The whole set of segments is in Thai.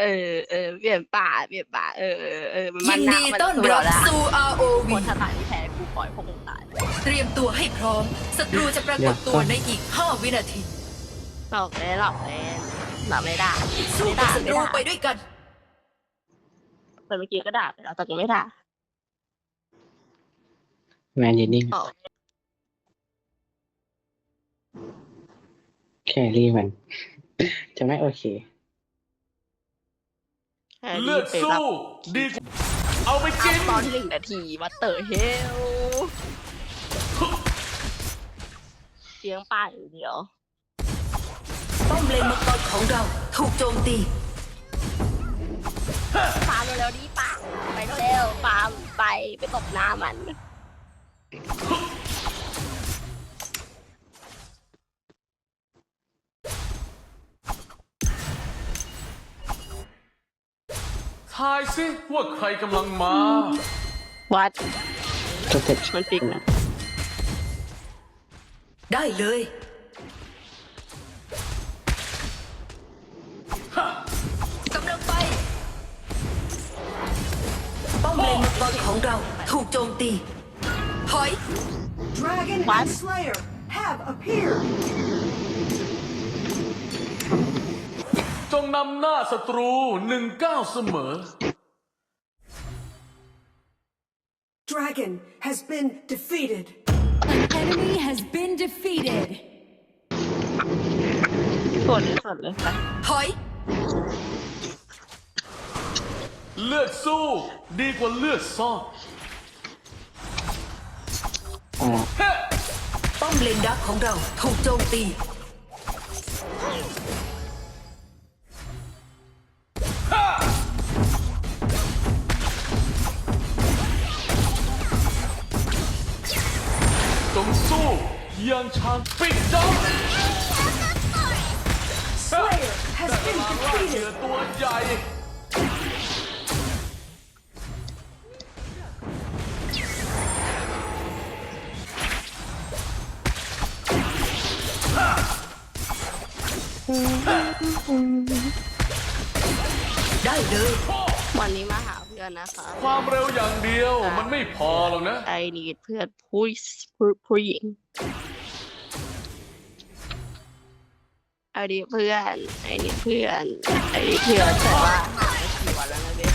เออเออเปลี่ยนป่าเปลี่ยนป่าเออเออเออมันยินหดีมัต้อนสู้รับเาละสู่ ROV คนถ้าตายที่แพ้กูปล่อยพวกมึงตายเตรียมตัวให้พร้อมศัตรูจะปรากฏตัวในอีก 5 วินาทีหลอกเลยหลอกเลยหลอกไม่ได้สู้ไม่กับด่าศัไม่ตรูด่าไปด้วยกัน แต่เมื่อกี้ก็ด่าไปแล้วแต่กูไม่ด่าแมนยืนนิ่งอ๋อแครี่มัน จะไม่โอเคแค่ เลืนี้อดไปรับสู้ดีกว่าเอาไปกินตอนที่หนึ่งนาทีวัตเตอร์เฮลเสียงป่าอย่างเดียวป้อมเลนมังกรของเรา ถูกโจมตีฟาร์มเร็วๆดิป้าไปเร็วๆฟาร์มไปไปตบหน้ามัน ทายสิว่าใครกำลังมา วัดก็เสร็จมันฟิกนะได้เลยกำลังไปป้อมเลนมังกรของเราถูกโจมตีถอย Dragon What? and Slayer have appeared. จงนำหน้าศัตรูหนึ่งก้าวเสมอ Dragon has been defeated. An enemy has been defeated. ส่วนเลยส่วนเลยไปถอย เลือดสู้ดีกว่าเลือดซ่อนอ่าเฮ้ป้อมเลนดักของเราถูกโจมตี อยังชานปิดจ็อบ Slayer has been ล่าเหยื่อ defeated. ตัวใหญ่ได้เลยวันนี้มาหาเพื่อนนะคะ ความเร็วอย่างเดียวมันไม่พอหรอกนะไอนีดเพื่อนผู้ผู้ผู้หญิง ไอดีเพื่อนไอนีเพื่อนไอดีเพื่อนแต่ว่าหาไม่กี่วันแล้วนะเว้ย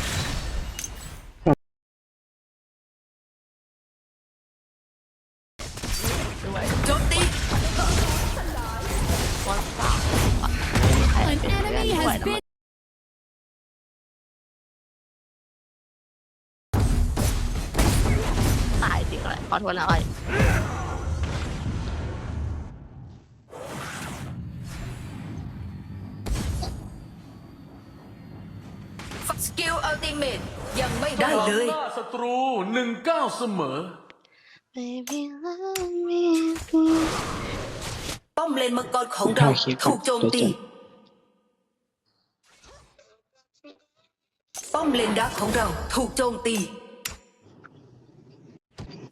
ด้วยโจมตีวันเสาร์อะใครเป็นเพื่อนด้วยนะตายจริงเลยขอโทษนะอ้อย เมตยังไม่ได้ได้เลยหน้าศัตรูหนึ่งก้าวเสมอ Baby love me ป้อมเลนมังกรของเราโอเคครับถูกโจมตี เดี๋ยวจะป้อมเลนดักของเราถูกโจมตี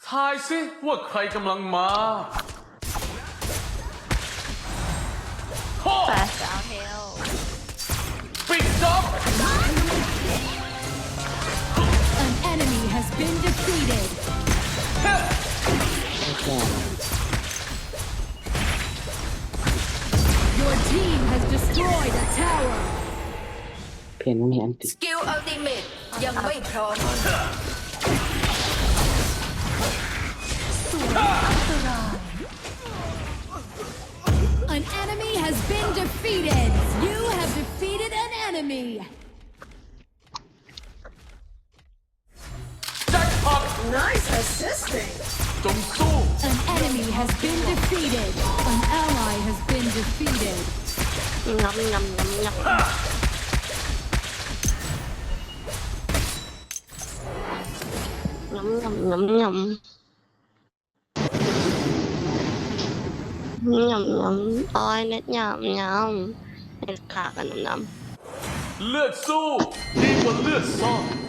ทายสิว่าใครกำลังมาโฮ่แฟชดาวเฮลปิดจ็อบ an enemy has been defeated. ไม่แก้ Your team has destroyed a tower. เพนไม่มีอันติ สกิลอัลติเมตยังไม่พร้อม An enemy has been defeated. You have defeated an enemy. Nice assisting. An enemy has been defeated. An ally has been defeated. Ngâm ngâm ngâm ngâm. Ngâm ngâm ngâm ngâm. Ngâm ngâm. Ôi nét nhầm nhầm. Nét khạc ngâm ngâm. เลือดสู้ดีกว่าเลือดซ่อน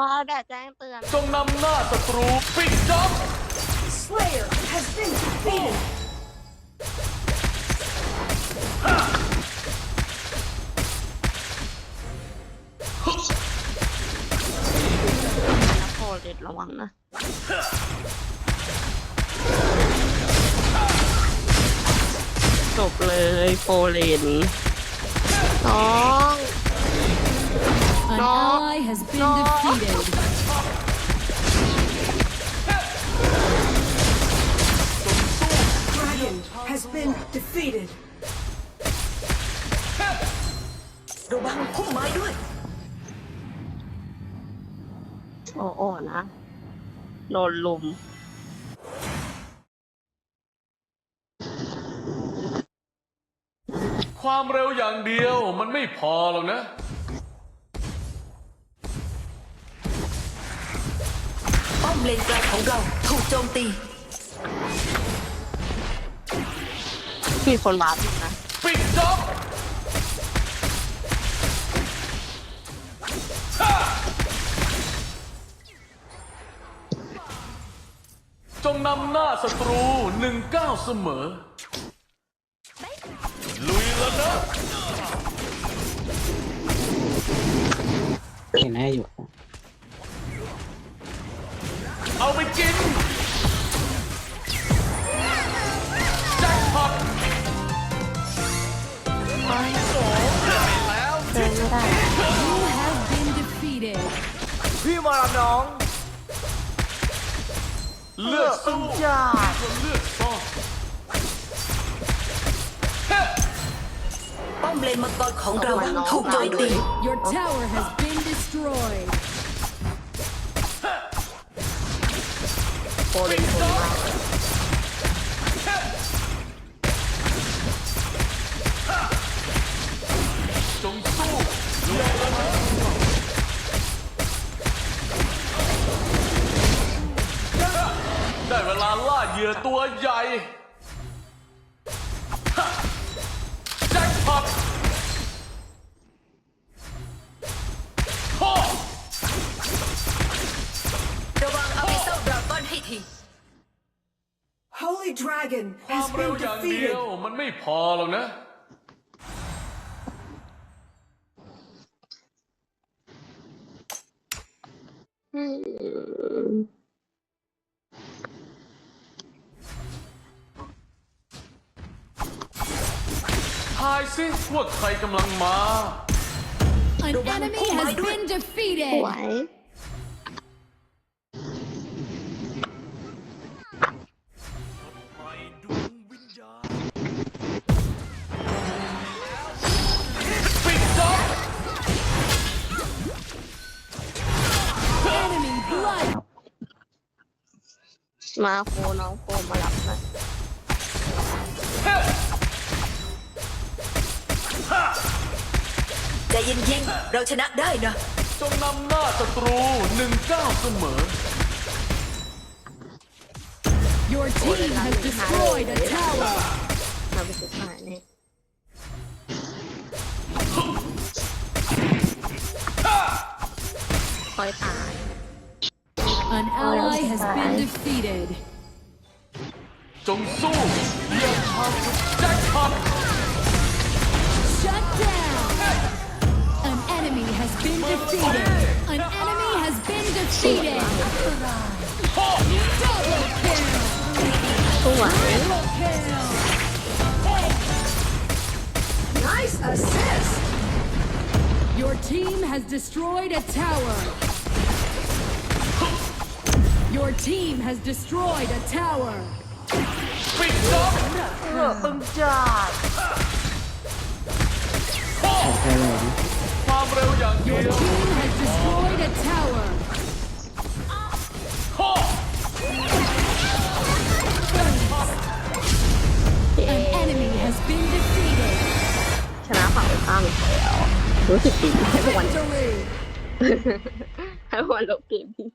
พอแดดแจ้งเตือนจงนำหน้าศัตรูปิดจ็อบ Slayer has been defeated. นะโพลิดระวังนะ จบเลยโฟเลนน้อง An No. ally has been No. defeated. Dragon has been defeated. ระวังพุ่มไม้ด้วย โอ้โอ้นะโดนลุม ความเร็วอย่างเดียวมันไม่พอหรอกนะ มเลนกลางของเราถูกโจมตี มีคนวาร์ปอยู่นะ ปิดจ็อบจงนำหน้าศัตรูหนึ่งก้าวเสมอ ลุยแล้วนะ เห็นให้อยู่ เอาไปกินแจ็คพอตเดินไม่ได้ You have been defeated. เลือดสู้จ้าเลือดซ่อนป้อมเลนมังกรของเราถูกโจมตี Your tower has been destroyed. โฟเลนคนวาร์ปจงสู้ได้เวลาล่าเหยื่อตัวใหญ่ Dragon ความ has เร็ว been อย่างเดียว defeated. มันไม่พอหรอกนะอืมทายสิว่าใครกำลังมา An enemy has been ส defeated. วย มาโคน้องโฟมารับหนะใจเย็นๆเราชนะได้นะ จงนำหน้าศัตรูหนึ่งก้าวเสมอ Your team has destroyed a tower. ทำไปสุดท้ายเนี่ยคอยตาย An ally has been defeated. จงสู้เหยี่ยมทางแจ็คพอต Shut down. An enemy has been defeated. An enemy has been defeated. พ่อ Double kill. สวย Triple kill. Nice assist. Your team has destroyed a tower. Your team has destroyed a tower. ปิดจ็อบ ขอแค่เลย ความเร็วอย่างเดี Your ยว team has destroyed a tower. พ่อ An enemy has been defeated. ชนะ รู้สึกดีให้พวกวัน Victory. ให้พวกวันลบเกมทิ้ง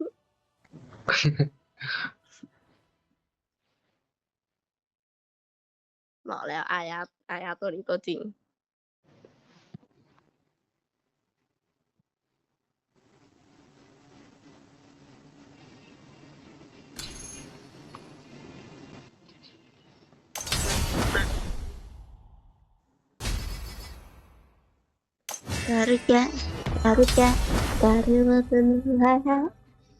บอกแล้วอายาอายาตัวนี้ตัวจริง Garuda, Garuda, Garuda, Garuda,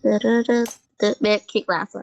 Garuda, Garuda, เบสคลิกล่าสุด